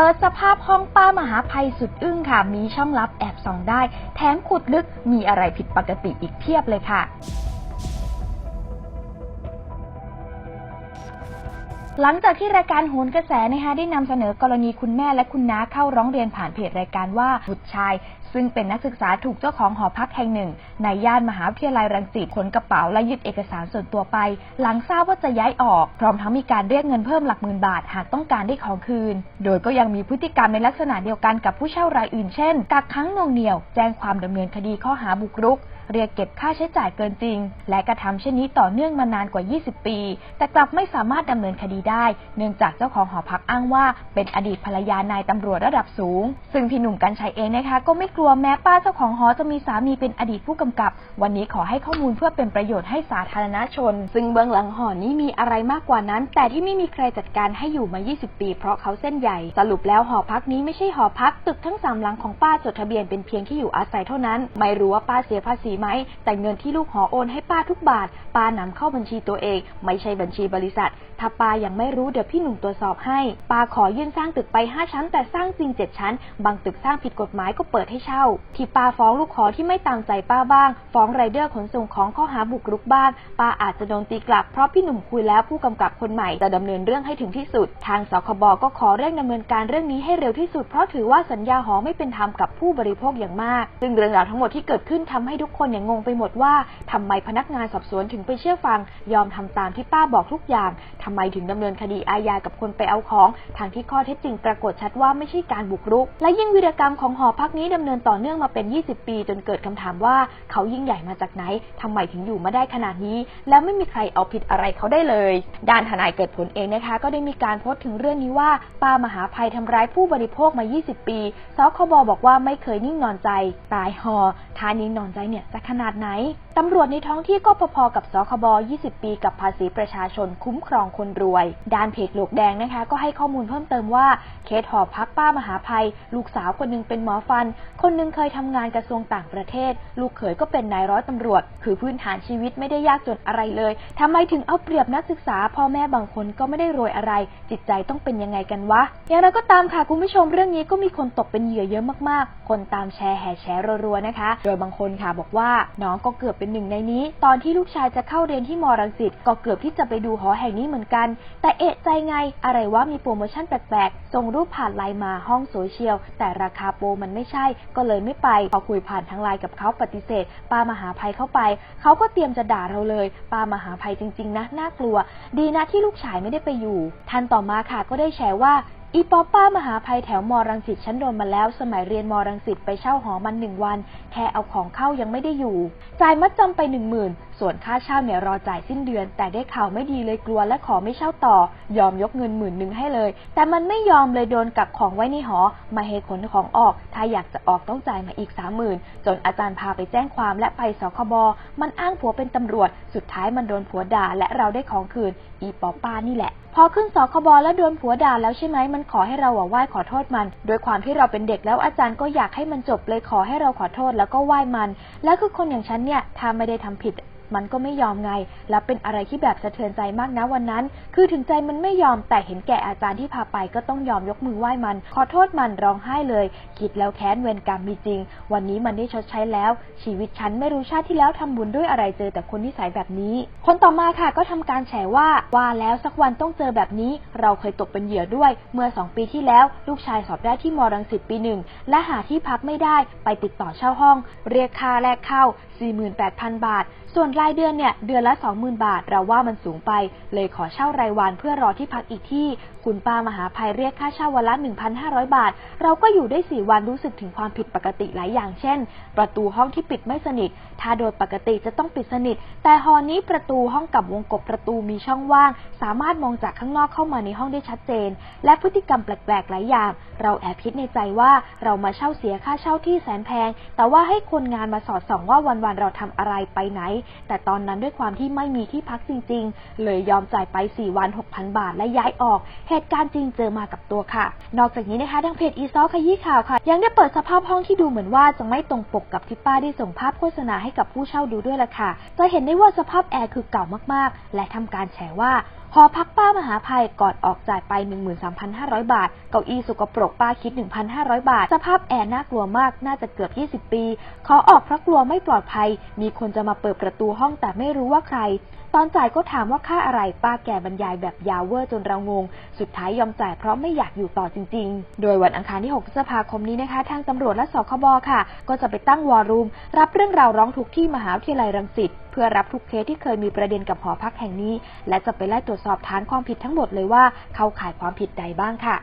เปิดสภาพห้องป้ามหาภัยสุดอึ้งค่ะ มีช่องลับแอบส่องได้ แถมขุดลึกมีอะไรผิดปกติอีกเพียบเลยค่ะ หลังจากที่รายการโหนกระแสนะคะได้นำเสนอกรณีคุณแม่และคุณน้าเข้าร้องเรียนผ่านเพจรายการว่าบุตรชาย ซึ่งเป็นนักศึกษาถูกเจ้าของหอพักแห่งหนึ่ง ในย่านมหาวิทยาลัยรังสิตขนกระเป๋าและยึดเอกสารส่วนตัวไป หลังทราบว่าจะย้ายออก พร้อมทั้งมีการเรียกเงินเพิ่มหลักหมื่นบาทหากต้องการได้ของคืน โดยก็ยังมีพฤติกรรมในลักษณะเดียวกันกับผู้เช่ารายอื่นเช่นกักขังหน่วงเหนี่ยว แจ้งความดำเนินคดีข้อหาบุกรุก เรียกเก็บค่าใช้จ่ายเกินจริง และกระทำเช่นนี้ต่อเนื่องมานานกว่า 20 ปี แต่กลับไม่สามารถดำเนินคดีได้ เนื่องจากเจ้าของหอพักอ้างว่า เป็นอดีตภรรยานายตำรวจระดับสูง ซึ่งพี่หนุ่มกัญชัยเองนะคะ ก็ไม่กลัวแม้ป้าเจ้าของหอจะมีสามีเป็นอดีตผู้กำกับ วันนี้ขอให้ข้อมูลเพื่อเป็นประโยชน์ให้สาธารณชน ซึ่งเบื้องหลังหอนี้มีอะไรมากกว่านั้น แต่ที่ไม่มีใครจัดการให้อยู่มา 20 ปี เพราะเขาเส้นใหญ่ สรุปแล้วหอพักนี้ไม่ใช่หอพัก ตึกทั้งสามหลังของป้าจดทะเบียนเป็นเพียงที่อยู่อาศัยเท่านั้น ไม่รู้ว่าป้าเสียภาษีไหม แต่เงินที่ลูกหอโอนให้ป้าทุกบาท ป้านำเข้าบัญชีตัวเอง ไม่ใช่บัญชีบริษัท ถ้าป้ายังไม่รู้เดี๋ยวพี่หนุ่มตรวจสอบให้ ป้าขอยื่นสร้างตึกไป 5 ชั้น แต่สร้างจริง 7 ชั้น บางตึกสร้างผิดกฎหมายก็เปิดให้เช่า ที่ป้าฟ้องลูกขอที่ไม่ตามใจป้าบ้าง ฟ้องไรเดอร์ขนส่งของข้อหาบุกรุกบ้าง ป้าอาจจะโดนตีกลับเพราะพี่หนุ่มคุยแล้วผู้กำกับคนใหม่จะดำเนินเรื่องให้ถึงที่สุด ทางสคบก็ขอเร่งดำเนินการเรื่องนี้ให้เร็วที่สุดเพราะถือว่าสัญญาหอไม่เป็นธรรมกับผู้บริโภคอย่างมาก ซึ่งเรื่องราวทั้งหมดที่เกิดขึ้นทำให้ทุกคนเนี่ยงงไปหมดว่าทำไมพนักงานสอบสวนถึงไปเชื่อฟัง ยอมทำตามที่ป้าบอกทุกอย่างทำไมถึงดำเนินคดีอาญากับคนไปเอาของทางที่ข้อเท็จจริงปรากฏชัดว่าไม่ใช่การบุกรุก และยิ่งวีรกรรมของหอพักนี้ดำเนินต่อเนื่องมาเป็น 20 ปี จนเกิดคำถามว่าเขายิ่งใหญ่มาจากไหนทำไมถึงอยู่มาได้ขนาดนี้ แล้วไม่มีใครเอาผิดอะไรเขาได้เลย ด้านทนายเกิดผลเองนะคะ ก็ได้มีการโพสต์ถึงเรื่องนี้ว่าป้ามหาภัยทำร้ายผู้บริโภคมา 20 ปีสคบบอกว่าไม่เคยนิ่งนอนใจ ตายหอทานิ่งนอนใจเนี่ยจะขนาดไหน ตำรวจในท้องที่ก็พอๆกับสคบ 20 ปีกับภาษีประชาชนคุ้มครองคนรวย ด้านเพจหลวกแดงนะคะ ก็ให้ข้อมูลเพิ่มเติมว่า เคสหอพักป้ามหาภัย ลูกสาวคนหนึงเป็นหมอฟัน คนหนึงเคยทำงานกระทรวงต่างประเทศ ลูกเขยก็เป็นนายร้อยตำรวจ คือพื้นฐานชีวิตไม่ได้ยากจนอะไรเลยทำไมถึงเอาเปรียบนักศึกษา พ่อแม่บางคนก็ไม่ได้รวยอะไร จิตใจต้องเป็นยังไงกันวะ อย่างไรก็ตามค่ะคุณผู้ชมเรื่องนี้ก็มีคนตกเป็นเหยื่อเยอะมากๆ คนตามแชร์แห่แชร์รัวๆนะคะ โดยบางคนค่ะบอกว่าน้องก็เกือบเป็นหนึ่งในนี้ ตอนที่ลูกชายจะเข้าเรียนที่มอรังสิตก็เกือบที่จะไปดูหอแห่งนี้เหมือนกัน แต่เอะใจไงอะไรว่ามีโปรโมชั่นแปลกๆส่งรูปผ่านไลน์มาห้องโซเชียลแต่ราคาโปรมันไม่ใช่ ก็เลยไม่ไปพอคุยผ่านทางไลน์กับเขาปฏิเสธป้ามหาภัยเข้าไปเขาก็เตรียมจะด่าเราเลยป้ามหาภัยจริง ๆนะน่ากลัว ดีนะที่ลูกชายไม่ได้ไปอยู่ทันต่อมาค่ะก็ได้แชร์ว่า อีป๊อปป้ามหาภัยแถวมรังสิตฉันโดนมาแล้ว สมัยเรียนมรังสิตไปเช่าหอมันหนึ่งวัน แค่เอาของเข้ายังไม่ได้อยู่ จ่ายมัดจำไปหนึ่งหมื่นส่วนค่าเช่าเนี่ยรอจ่ายสิ้นเดือน แต่ได้ข่าวไม่ดีเลยกลัวและขอไม่เช่าต่อ ยอมยกเงินหมื่นหนึ่งให้เลย แต่มันไม่ยอมเลยโดนกักของไว้ในหอ มาเฮขนของออก ถ้าอยากจะออกต้องจ่ายมาอีกสามหมื่นจนอาจารย์พาไปแจ้งความและไปสคบมันอ้างผัวเป็นตำรวจ สุดท้ายมันโดนผัวด่าและเราได้ของคืน อีป๊อปป้านี่แหละ อขึ้นสคบแล้วโดนผัวด่าแล้วใช่ไหมมันขอให้เราไหว้ขอโทษมัน โดยความที่เราเป็นเด็กแล้วอาจารย์ก็อยากให้มันจบเลยขอให้เราขอโทษแล้วก็ไหว้มัน แล้วคือคนอย่างฉันเนี่ยถ้าไม่ได้ทำผิด มันก็ไม่ยอมไง และเป็นอะไรที่แบบสะเทือนใจมากนะวันนั้น คือถึงใจมันไม่ยอมแต่เห็นแก่อาจารย์ที่พาไปก็ต้องยอมยกมือไหว้มัน ขอโทษมันร้องไห้เลย คิดแล้วแค้นเวรกรรมมีจริง วันนี้มันได้ชดใช้แล้ว ชีวิตฉันไม่รู้ชาติที่แล้วทำบุญด้วยอะไรเจอแต่คนนิสัยแบบนี้ คนต่อมาค่ะก็ทำการแฉว่าว่าแล้วสักวันต้องเจอแบบนี้ เราเคยตกเป็นเหยื่อด้วย เมื่อสองปีที่แล้ว ลูกชายสอบได้ที่มรังสิตปีหนึ่งและหาที่พักไม่ได้ไปติดต่อเช่าห้อง เรียกค่าแรกเข้า 48,000 บาทส่วนรายเดือนเนี่ยเดือนละ 20,000 บาท เราว่ามันสูงไป เลยขอเช่ารายวันเพื่อรอที่พักอีกที่ คุณป้ามหาภัยเรียกค่าเช่าวันละ 1,500 บาท เราก็อยู่ได้ 4 วันรู้สึกถึงความผิดปกติหลายอย่างเช่น ประตูห้องที่ปิดไม่สนิท ถ้าโดยปกติจะต้องปิดสนิท แต่หอนี้ประตูห้องกับวงกบประตูมีช่องว่าง สามารถมองจากข้างนอกเข้ามาในห้องได้ชัดเจน และพฤติกรรมแปลกๆหลายอย่าง เราแอบคิดในใจว่าเรามาเช่าเสียค่าเช่าที่แสนแพง แต่ว่าให้คนงานมาสอดส่องว่าวันๆเราทำอะไรไปไหนแต่ตอนนั้นด้วยความที่ไม่มีที่พักจริงๆ เลยยอมจ่ายไป 4 วัน 6,000 บาท และย้ายออก เหตุการณ์จริงเจอมากับตัวค่ะ นอกจากนี้นะคะทางเพจอีซอขยี้ข่าวค่ะ ยังได้เปิดสภาพห้องที่ดูเหมือนว่าจะไม่ตรงปกกับที่ป้าได้ส่งภาพโฆษณาให้กับผู้เช่าดูด้วยล่ะค่ะ จะเห็นได้ว่าสภาพแอร์คือเก่ามากๆ และทำการแฉว่าหอพักป้ามหาภัยก่อนออกจ่ายไป 13,500 บาท เก้าอี้สกปรกป้าคิด 1,500 บาท สภาพแอร์น่ากลัวมาก น่าจะเกือบ 20 ปี ขอออกเพราะกลัวไม่ปลอดภัย มีคนจะมาเปิดประตูห้องแต่ไม่รู้ว่าใคร ตอนจ่ายก็ถามว่าค่าอะไร ป้าแก่บรรยายแบบยาวเวอร์จนเรางง สุดท้ายยอมจ่ายเพราะไม่อยากอยู่ต่อจริง ๆ โดยวันอังคารที่ 6 พฤษภาคมนี้นะคะ ทางตำรวจและสคบค่ะ ก็จะไปตั้งวอรูม รับเรื่องราวร้องทุกข์ที่มหาวิทยาลัยรังสิต พื่อรับทุกเคสที่เคยมีประเด็นกับหอพักแห่งนี้ และจะไปไล่ตรวจสอบฐานความผิดทั้งหมดเลยว่าเข้าข่ายความผิดใดบ้างค่ะ